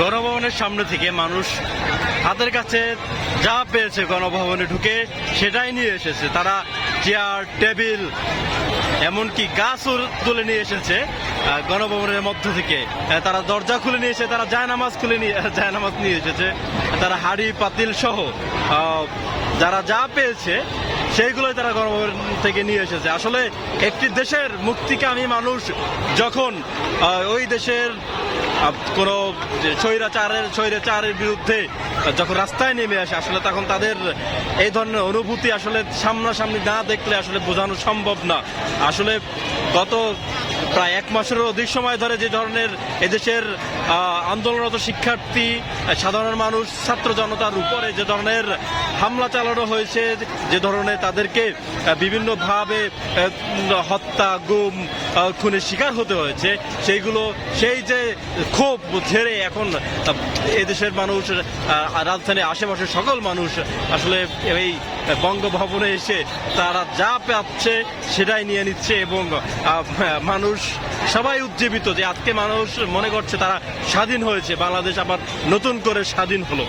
গণভবনের সামনে থেকে মানুষ হাতের কাছে যা পেয়েছে গণভবনে ঢুকে সেটাই নিয়ে এসেছে। তারা চেয়ার, টেবিল, এমনকি গাছও তুলে নিয়ে এসেছে গণভবনের মধ্য থেকে। তারা দরজা খুলে নিয়ে এসে, তারা জায়নামাজ খুলে নিয়ে জায়নামাজ নিয়ে এসেছে। তারা হাড়ি, পাতিল সহ যারা যা পেয়েছে, সেইগুলোই তারা গণভবন থেকে নিয়ে এসেছে। আসলে একটি দেশের মুক্তিকামী মানুষ যখন ওই দেশের কোনো স্বৈরাচারের স্বৈরাচারের বিরুদ্ধে যখন রাস্তায় নেমে আসে, আসলে তখন তাদের এই ধরনের অনুভূতি আসলে সামনাসামনি না দেখলে আসলে বোঝানো সম্ভব না। আসলে গত প্রায় এক মাসেরও অধিক সময় ধরে যে ধরনের এদেশের আন্দোলনরত শিক্ষার্থী, সাধারণ মানুষ, ছাত্র জনতার উপরে যে ধরনের হামলা চালানো হয়েছে, যে ধরনের তাদেরকে বিভিন্নভাবে হত্যা, গুম খুনের শিকার হতে হয়েছে, সেইগুলো, সেই যে ক্ষোভ ঝেড়ে এখন এদেশের মানুষ রাজধানীর আশেপাশের সকল মানুষ আসলে এই বঙ্গভবনে এসে তারা যা পাচ্ছে সেটাই নিয়ে নিচ্ছে এবং মানুষ সবাই উজ্জীবিত যে আজকে মানুষ মনে করছে তারা স্বাধীন হয়েছে, বাংলাদেশ আবার নতুন করে স্বাধীন হলো।